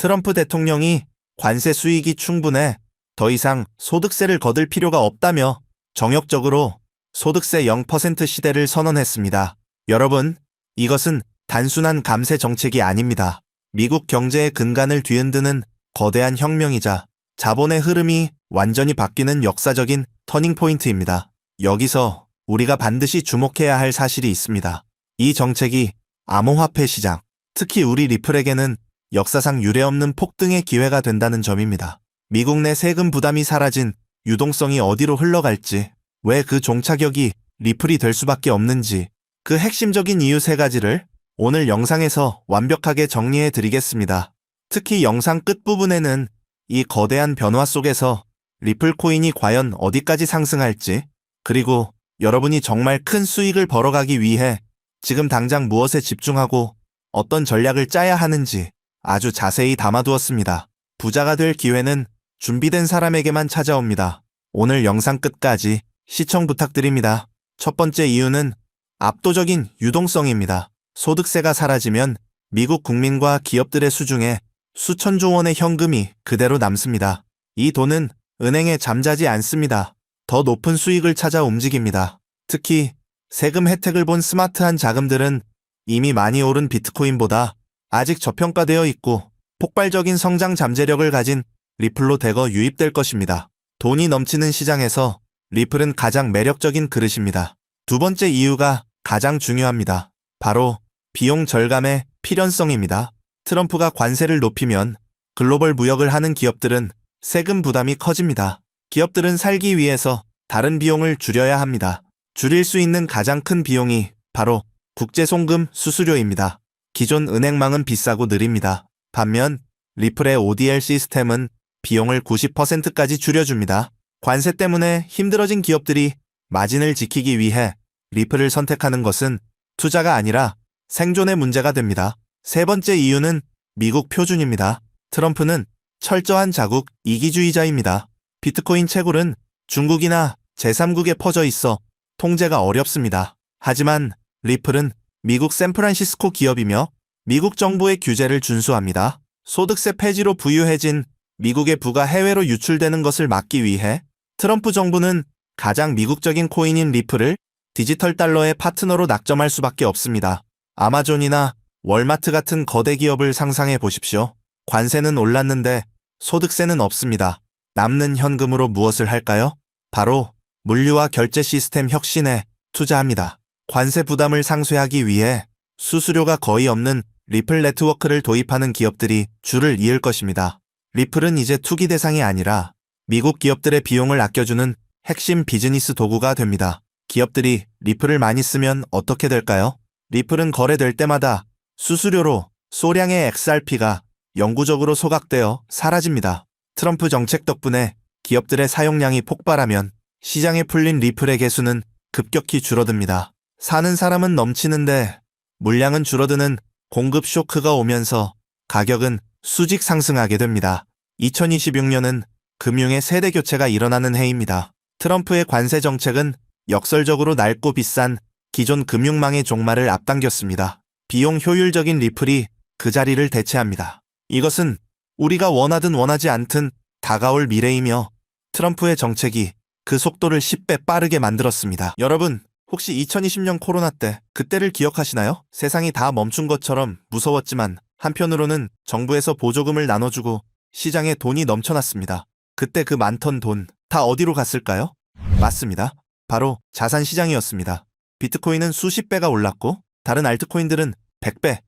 트럼프 대통령이 관세 수익이 충분해 더 이상 소득세를 거둘 필요가 없다며 정역적으로 소득세 0% 시대를 선언했습니다. 여러분, 이것은 단순한 감세 정책이 아닙니다. 미국 경제의 근간을 뒤흔드는 거대한 혁명이자 자본의 흐름이 완전히 바뀌는 역사적인 터닝포인트입니다. 여기서 우리가 반드시 주목해야 할 사실이 있습니다. 이 정책이 암호화폐 시장, 특히 우리 리플에게는 역사상 유례없는 폭등의 기회가 된다는 점입니다. 미국 내 세금 부담이 사라진 유동성이 어디로 흘러갈지, 왜 그 종착역이 리플이 될 수밖에 없는지, 그 핵심적인 이유 세 가지를 오늘 영상에서 완벽하게 정리해 드리겠습니다. 특히 영상 끝부분에는 이 거대한 변화 속에서 리플 코인이 과연 어디까지 상승할지, 그리고 여러분이 정말 큰 수익을 벌어가기 위해 지금 당장 무엇에 집중하고 어떤 전략을 짜야 하는지 아주 자세히 담아두었습니다. 부자가 될 기회는 준비된 사람에게만 찾아옵니다. 오늘 영상 끝까지 시청 부탁드립니다. 첫 번째 이유는 압도적인 유동성입니다. 소득세가 사라지면 미국 국민과 기업들의 수중에 수천조 원의 현금이 그대로 남습니다. 이 돈은 은행에 잠자지 않습니다. 더 높은 수익을 찾아 움직입니다. 특히 세금 혜택을 본 스마트한 자금들은 이미 많이 오른 비트코인보다 아직 저평가되어 있고 폭발적인 성장 잠재력을 가진 리플로 대거 유입될 것입니다. 돈이 넘치는 시장에서 리플은 가장 매력적인 그릇입니다. 두 번째 이유가 가장 중요합니다. 바로 비용 절감의 필연성입니다. 트럼프가 관세를 높이면 글로벌 무역을 하는 기업들은 세금 부담이 커집니다. 기업들은 살기 위해서 다른 비용을 줄여야 합니다. 줄일 수 있는 가장 큰 비용이 바로 국제송금 수수료입니다. 기존 은행망은 비싸고 느립니다. 반면 리플의 ODL 시스템은 비용을 90%까지 줄여줍니다. 관세 때문에 힘들어진 기업들이 마진을 지키기 위해 리플을 선택하는 것은 투자가 아니라 생존의 문제가 됩니다. 세 번째 이유는 미국 표준입니다. 트럼프는 철저한 자국 이기주의자입니다. 비트코인 채굴은 중국이나 제3국에 퍼져 있어 통제가 어렵습니다. 하지만 리플은 미국 샌프란시스코 기업이며 미국 정부의 규제를 준수합니다. 소득세 폐지로 부유해진 미국의 부가 해외로 유출되는 것을 막기 위해 트럼프 정부는 가장 미국적인 코인인 리플을 디지털 달러의 파트너로 낙점할 수밖에 없습니다. 아마존이나 월마트 같은 거대 기업을 상상해 보십시오. 관세는 올랐는데 소득세는 없습니다. 남는 현금으로 무엇을 할까요? 바로 물류와 결제 시스템 혁신에 투자합니다. 관세 부담을 상쇄하기 위해 수수료가 거의 없는 리플 네트워크를 도입하는 기업들이 줄을 이을 것입니다. 리플은 이제 투기 대상이 아니라 미국 기업들의 비용을 아껴주는 핵심 비즈니스 도구가 됩니다. 기업들이 리플을 많이 쓰면 어떻게 될까요? 리플은 거래될 때마다 수수료로 소량의 XRP가 영구적으로 소각되어 사라집니다. 트럼프 정책 덕분에 기업들의 사용량이 폭발하면 시장에 풀린 리플의 개수는 급격히 줄어듭니다. 사는 사람은 넘치는데 물량은 줄어드는 공급 쇼크가 오면서 가격은 수직 상승하게 됩니다. 2026년은 금융의 세대 교체가 일어나는 해입니다. 트럼프의 관세 정책은 역설적으로 낡고 비싼 기존 금융망의 종말을 앞당겼습니다. 비용 효율적인 리플이 그 자리를 대체합니다. 이것은 우리가 원하든 원하지 않든 다가올 미래이며 트럼프의 정책이 그 속도를 10배 빠르게 만들었습니다. 여러분, 혹시 2020년 코로나 때 그때를 기억하시나요? 세상이 다 멈춘 것처럼 무서웠지만 한편으로는 정부에서 보조금을 나눠주고 시장에 돈이 넘쳐났습니다. 그때 그 많던 돈 다 어디로 갔을까요? 맞습니다. 바로 자산 시장이었습니다. 비트코인은 수십 배가 올랐고 다른 알트코인들은 100배,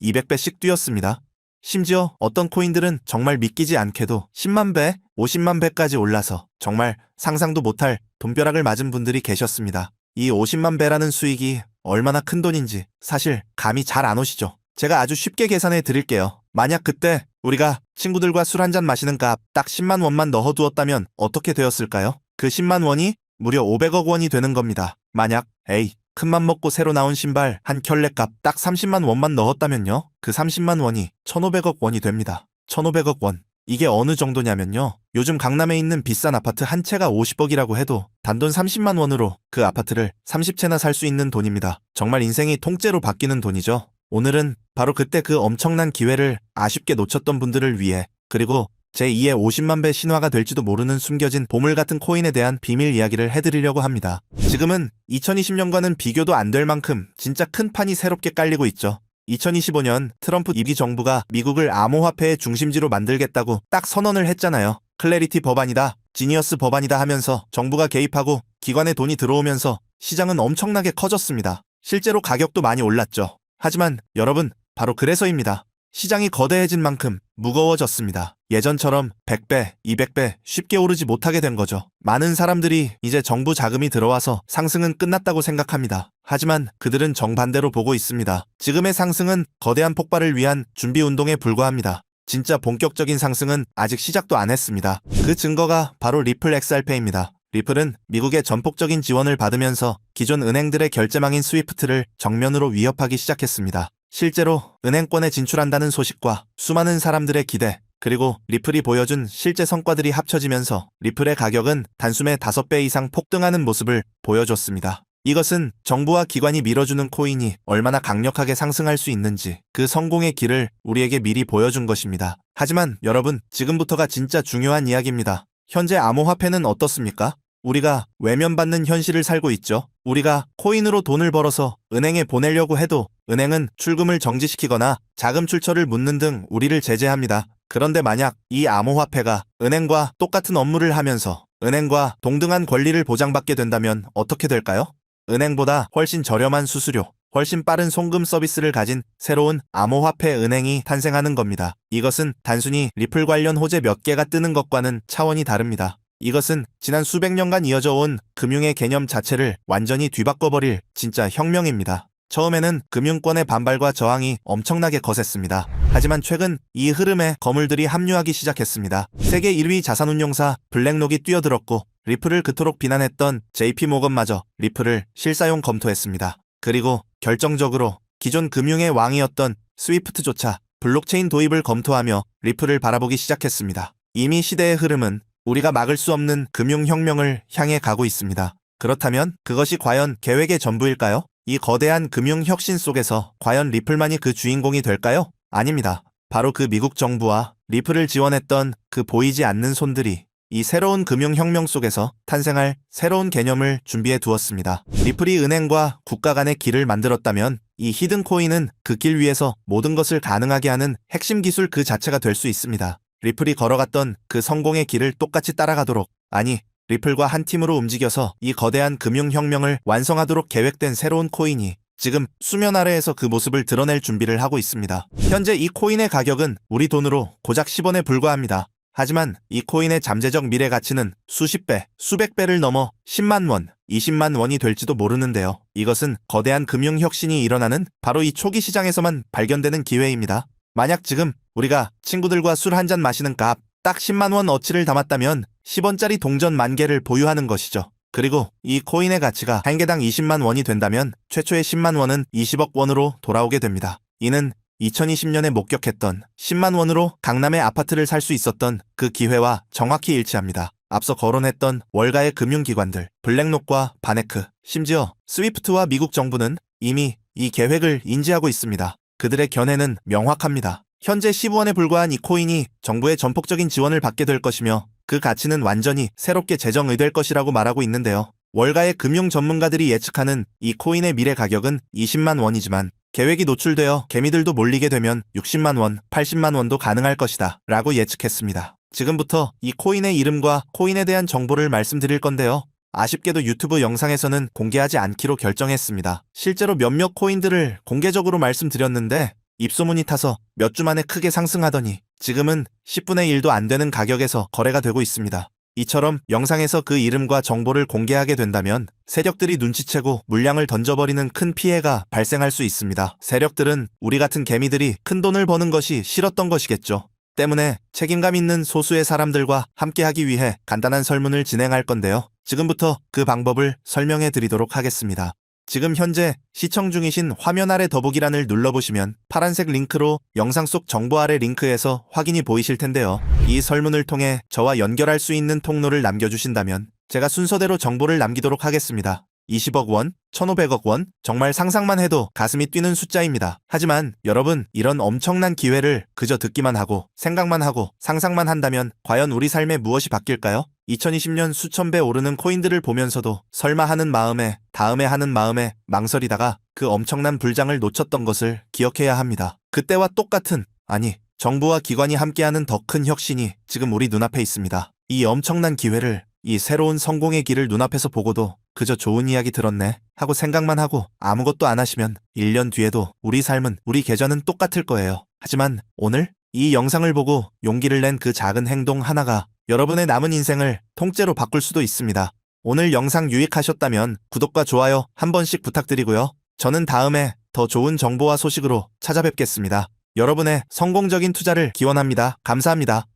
200배씩 뛰었습니다. 심지어 어떤 코인들은 정말 믿기지 않게도 10만 배, 50만 배까지 올라서 정말 상상도 못할 돈벼락을 맞은 분들이 계셨습니다. 이 50만 배라는 수익이 얼마나 큰 돈인지 사실 감이 잘 안 오시죠. 제가 아주 쉽게 계산해 드릴게요. 만약 그때 우리가 친구들과 술 한 잔 마시는 값 딱 10만 원만 넣어두었다면 어떻게 되었을까요? 그 10만 원이 무려 500억 원이 되는 겁니다. 만약 에이 큰맘 먹고 새로 나온 신발 한 켤레 값 딱 30만 원만 넣었다면요. 그 30만 원이 1,500억 원이 됩니다. 1,500억 원. 이게 어느 정도냐면요. 요즘 강남에 있는 비싼 아파트 한 채가 50억이라고 해도 단돈 30만 원으로 그 아파트를 30채나 살 수 있는 돈입니다. 정말 인생이 통째로 바뀌는 돈이죠. 오늘은 바로 그때 그 엄청난 기회를 아쉽게 놓쳤던 분들을 위해 그리고 제2의 50만 배 신화가 될지도 모르는 숨겨진 보물 같은 코인에 대한 비밀 이야기를 해드리려고 합니다. 지금은 2020년과는 비교도 안 될 만큼 진짜 큰 판이 새롭게 깔리고 있죠. 2025년 트럼프 임기 정부가 미국을 암호화폐의 중심지로 만들겠다고 딱 선언을 했잖아요. 클래리티 법안이다, 지니어스 법안이다 하면서 정부가 개입하고 기관에 돈이 들어오면서 시장은 엄청나게 커졌습니다. 실제로 가격도 많이 올랐죠. 하지만 여러분, 바로 그래서입니다. 시장이 거대해진 만큼 무거워졌습니다. 예전처럼 100배, 200배 쉽게 오르지 못하게 된 거죠. 많은 사람들이 이제 정부 자금이 들어와서 상승은 끝났다고 생각합니다. 하지만 그들은 정반대로 보고 있습니다. 지금의 상승은 거대한 폭발을 위한 준비 운동에 불과합니다. 진짜 본격적인 상승은 아직 시작도 안 했습니다. 그 증거가 바로 리플 XRP입니다. 리플은 미국의 전폭적인 지원을 받으면서 기존 은행들의 결제망인 스위프트를 정면으로 위협하기 시작했습니다. 실제로 은행권에 진출한다는 소식과 수많은 사람들의 기대, 그리고 리플이 보여준 실제 성과들이 합쳐지면서 리플의 가격은 단숨에 5배 이상 폭등하는 모습을 보여줬습니다. 이것은 정부와 기관이 밀어주는 코인이 얼마나 강력하게 상승할 수 있는지 그 성공의 길을 우리에게 미리 보여준 것입니다. 하지만 여러분, 지금부터가 진짜 중요한 이야기입니다. 현재 암호화폐는 어떻습니까? 우리가 외면받는 현실을 살고 있죠. 우리가 코인으로 돈을 벌어서 은행에 보내려고 해도 은행은 출금을 정지시키거나 자금 출처를 묻는 등 우리를 제재합니다. 그런데 만약 이 암호화폐가 은행과 똑같은 업무를 하면서 은행과 동등한 권리를 보장받게 된다면 어떻게 될까요? 은행보다 훨씬 저렴한 수수료, 훨씬 빠른 송금 서비스를 가진 새로운 암호화폐 은행이 탄생하는 겁니다. 이것은 단순히 리플 관련 호재 몇 개가 뜨는 것과는 차원이 다릅니다. 이것은 지난 수백 년간 이어져 온 금융의 개념 자체를 완전히 뒤바꿔버릴 진짜 혁명입니다. 처음에는 금융권의 반발과 저항이 엄청나게 거셌습니다. 하지만 최근 이 흐름에 거물들이 합류하기 시작했습니다. 세계 1위 자산운용사 블랙록이 뛰어들었고 리플을 그토록 비난했던 JP 모건마저 리플을 실사용 검토했습니다. 그리고 결정적으로 기존 금융의 왕이었던 스위프트조차 블록체인 도입을 검토하며 리플을 바라보기 시작했습니다. 이미 시대의 흐름은 우리가 막을 수 없는 금융혁명을 향해 가고 있습니다. 그렇다면 그것이 과연 계획의 전부일까요? 이 거대한 금융혁신 속에서 과연 리플만이 그 주인공이 될까요? 아닙니다. 바로 그 미국 정부와 리플을 지원했던 그 보이지 않는 손들이 이 새로운 금융혁명 속에서 탄생할 새로운 개념을 준비해 두었습니다. 리플이 은행과 국가 간의 길을 만들었다면 이 히든 코인은 그 길 위에서 모든 것을 가능하게 하는 핵심 기술 그 자체가 될 수 있습니다. 리플이 걸어갔던 그 성공의 길을 똑같이 따라가도록, 아니, 리플과 한 팀으로 움직여서 이 거대한 금융혁명을 완성하도록 계획된 새로운 코인이 지금 수면 아래에서 그 모습을 드러낼 준비를 하고 있습니다. 현재 이 코인의 가격은 우리 돈으로 고작 10원에 불과합니다. 하지만 이 코인의 잠재적 미래 가치는 수십 배, 수백 배를 넘어 10만 원, 20만 원이 될지도 모르는데요. 이것은 거대한 금융 혁신이 일어나는 바로 이 초기 시장에서만 발견되는 기회입니다. 만약 지금 우리가 친구들과 술 한 잔 마시는 값 딱 10만 원 어치를 담았다면 10원짜리 동전 만 개를 보유하는 것이죠. 그리고 이 코인의 가치가 한 개당 20만 원이 된다면 최초의 10만 원은 20억 원으로 돌아오게 됩니다. 이는 2020년에 목격했던 10만 원으로 강남의 아파트를 살 수 있었던 그 기회와 정확히 일치합니다. 앞서 거론했던 월가의 금융기관들, 블랙록과 바네크, 심지어 스위프트와 미국 정부는 이미 이 계획을 인지하고 있습니다. 그들의 견해는 명확합니다. 현재 15원에 불과한 이 코인이 정부의 전폭적인 지원을 받게 될 것이며 그 가치는 완전히 새롭게 재정의될 것이라고 말하고 있는데요. 월가의 금융 전문가들이 예측하는 이 코인의 미래 가격은 20만 원이지만 계획이 노출되어 개미들도 몰리게 되면 60만 원, 80만 원도 가능할 것이다 라고 예측했습니다. 지금부터 이 코인의 이름과 코인에 대한 정보를 말씀드릴 건데요. 아쉽게도 유튜브 영상에서는 공개하지 않기로 결정했습니다. 실제로 몇몇 코인들을 공개적으로 말씀드렸는데 입소문이 타서 몇 주 만에 크게 상승하더니 지금은 10분의 1도 안 되는 가격에서 거래가 되고 있습니다. 이처럼 영상에서 그 이름과 정보를 공개하게 된다면 세력들이 눈치채고 물량을 던져버리는 큰 피해가 발생할 수 있습니다. 세력들은 우리 같은 개미들이 큰 돈을 버는 것이 싫었던 것이겠죠. 때문에 책임감 있는 소수의 사람들과 함께하기 위해 간단한 설문을 진행할 건데요. 지금부터 그 방법을 설명해 드리도록 하겠습니다. 지금 현재 시청 중이신 화면 아래 더보기란을 눌러보시면 파란색 링크로 영상 속 정보 아래 링크에서 확인이 보이실 텐데요. 이 설문을 통해 저와 연결할 수 있는 통로를 남겨주신다면 제가 순서대로 정보를 남기도록 하겠습니다. 20억 원, 1,500억 원, 정말 상상만 해도 가슴이 뛰는 숫자입니다. 하지만 여러분, 이런 엄청난 기회를 그저 듣기만 하고 생각만 하고 상상만 한다면 과연 우리 삶에 무엇이 바뀔까요? 2020년 수천 배 오르는 코인들을 보면서도 설마 하는 마음에 다음에 하는 마음에 망설이다가 그 엄청난 불장을 놓쳤던 것을 기억해야 합니다. 그때와 똑같은 아니 정부와 기관이 함께하는 더 큰 혁신이 지금 우리 눈앞에 있습니다. 이 엄청난 기회를 이 새로운 성공의 길을 눈앞에서 보고도 그저 좋은 이야기 들었네 하고 생각만 하고 아무것도 안 하시면 1년 뒤에도 우리 삶은 우리 계좌는 똑같을 거예요. 하지만 오늘 이 영상을 보고 용기를 낸 그 작은 행동 하나가 여러분의 남은 인생을 통째로 바꿀 수도 있습니다. 오늘 영상 유익하셨다면 구독과 좋아요 한 번씩 부탁드리고요. 저는 다음에 더 좋은 정보와 소식으로 찾아뵙겠습니다. 여러분의 성공적인 투자를 기원합니다. 감사합니다.